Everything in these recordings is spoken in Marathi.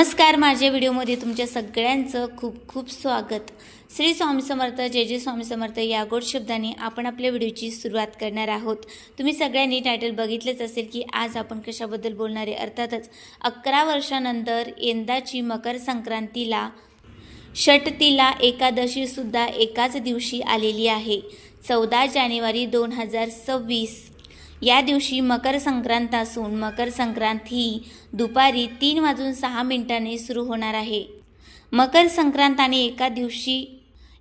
नमस्कार माझ्या व्हिडिओमध्ये तुमच्या सगळ्यांचं खूप खूप स्वागत. श्री स्वामी समर्थ जय जय स्वामी समर्थ या गोड शब्दाने आपण आपल्या व्हिडिओची सुरुवात करणार आहोत. तुम्ही सगळ्यांनी टायटल बघितलंच असेल की आज आपण कशाबद्दल बोलणार आहे. अर्थातच अकरा वर्षानंतर यंदाची मकर संक्रांतीला षटतीला एकादशीसुद्धा एकाच दिवशी आलेली आहे. चौदा जानेवारी दोन हजार सव्वीस या दिवशी मकर संक्रांत असून मकर संक्रांत ही दुपारी तीन वाजून सहा मिनिटांनी सुरू होणार आहे. मकर संक्रांत आणि एका दिवशी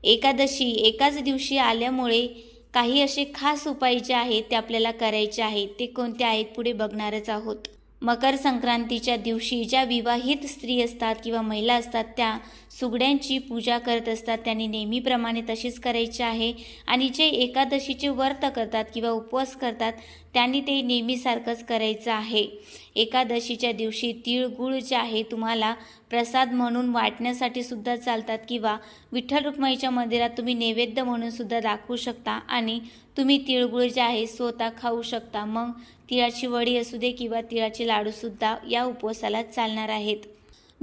एकादशी एकाच दिवशी आल्यामुळे काही असे खास उपाय जे आहेत ते आपल्याला करायचे आहेत ते कोणते आहेत पुढे बघणारच आहोत. मकर संक्रांतीच्या दिवशी ज्या विवाहित स्त्री असतात किंवा महिला असतात त्या सुगड्यांची पूजा करत असतात. त्यांनी नेहमीप्रमाणे तशीच करायची आहे. आणि जे एकादशीचे व्रत करतात किंवा उपवास करतात त्यांनी ते नेहमीसारखंच करायचं आहे. एकादशीच्या दिवशी तिळगुळ जे आहे तुम्हाला प्रसाद म्हणून वाटण्यासाठी सुद्धा चालतात किंवा विठ्ठल रुक्माईच्या मंदिरात तुम्ही नैवेद्य म्हणून सुद्धा दाखवू शकता आणि तुम्ही तिळगुळ जे आहे स्वतः खाऊ शकता. मग तिळाची वडी असू दे किंवा तिळाचे लाडूसुद्धा या उपवासाला चालणार आहेत.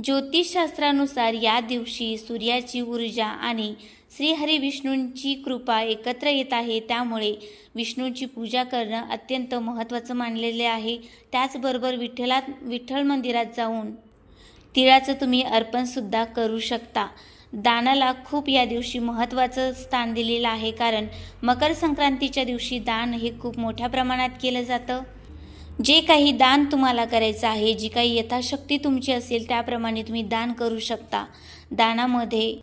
ज्योतिषशास्त्रानुसार या दिवशी सूर्याची ऊर्जा आणि श्रीहरी विष्णूंची कृपा एकत्र येत आहे. त्यामुळे विष्णूंची पूजा करणं अत्यंत महत्त्वाचं मानलेले आहे. त्याचबरोबर विठ्ठलात विठ्ठल मंदिरात जाऊन तिळाचं तुम्ही अर्पणसुद्धा करू शकता. दानाला खूप या दिवशी महत्त्वाचं स्थान दिलेलं आहे कारण मकर संक्रांतीच्या दिवशी दान हे खूप मोठ्या प्रमाणात केलं जातं. जे काही दान तुम्हाला करायचं आहे जी काही यथाशक्ती तुमची असेल त्याप्रमाणे तुम्ही दान करू शकता. दानामध्ये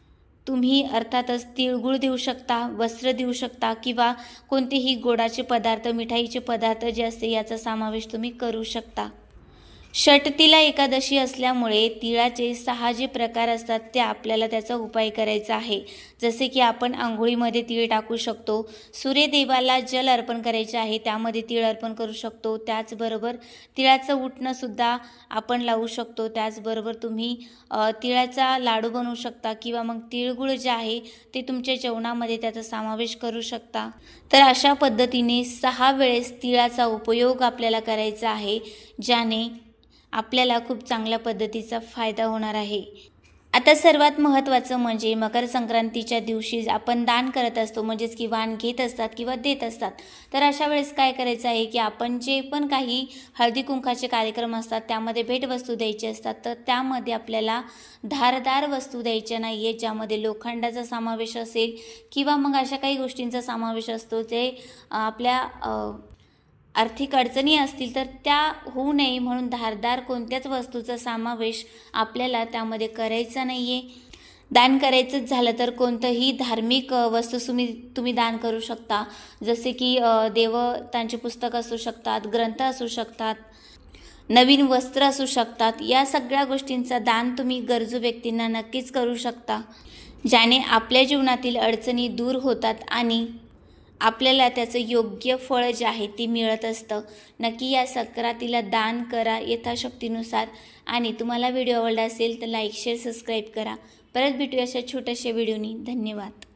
तुम्ही अर्थातच तिळगुळ देऊ शकता वस्त्र देऊ शकता किंवा कोणतेही गोडाचे पदार्थ मिठाईचे पदार्थ जे असते याचा समावेश तुम्ही करू शकता. षटतीला एकादशी असल्यामुळे तिळाचे सहा जे प्रकार असतात ते आपल्याला त्याचा उपाय करायचा आहे. जसे की आपण आंघोळीमध्ये तीळ टाकू शकतो सूर्यदेवाला जल अर्पण करायचे आहे त्यामध्ये तीळ अर्पण करू शकतो. त्याचबरोबर तिळाचं उठणंसुद्धा आपण लावू शकतो. त्याचबरोबर तुम्ही तिळाचा लाडू बनवू शकता किंवा मग तिळगुळ जे आहे ते तुमच्या जेवणामध्ये त्याचा समावेश करू शकता. तर अशा पद्धतीने सहा वेळेस तिळाचा उपयोग आपल्याला करायचा आहे ज्याने आपल्याला खूप चांगल्या पद्धतीचा फायदा होणार आहे. आता सर्वात महत्त्वाचं म्हणजे मकर संक्रांतीच्या दिवशी आपण दान करत असतो म्हणजेच की वाण घेत असतात किंवा देत असतात. तर अशा वेळेस काय करायचं आहे की आपण जे पण काही हळदी कुंकाचे कार्यक्रम असतात त्यामध्ये भेटवस्तू द्यायची असतात तर त्यामध्ये आपल्याला धारदार वस्तू द्यायच्या नाही आहेत ज्यामध्ये लोखंडाचा समावेश असेल किंवा मग अशा काही गोष्टींचा समावेश असतो जे आपल्या आर्थिक अडचणी असतील तर त्या होऊ नये म्हणून धारदार कोणत्याच वस्तूचा समावेश आपल्याला त्यामध्ये करायचा नाही आहे दान करायचंच झालं तर कोणतंही धार्मिक वस्तू तुम्ही तुम्ही दान करू शकता. जसे की देवतांचे पुस्तक असू शकतात ग्रंथ असू शकतात नवीन वस्त्र असू शकतात. या सगळ्या गोष्टींचा दान तुम्ही गरजू व्यक्तींना नक्कीच करू शकता. ज्याने आपल्या जीवनातील अडचणी दूर होतात आणि आपल्याला त्याचं योग्य फळ जे आहे ते मिळत असतं. नक्की या सक्रातीला दान करा यथाशक्तीनुसार. आणि तुम्हाला व्हिडिओ आवडला असेल तर लाईक शेअर सबस्क्राईब करा. परत भेटूया अशा छोट्याशा व्हिडिओनी. धन्यवाद.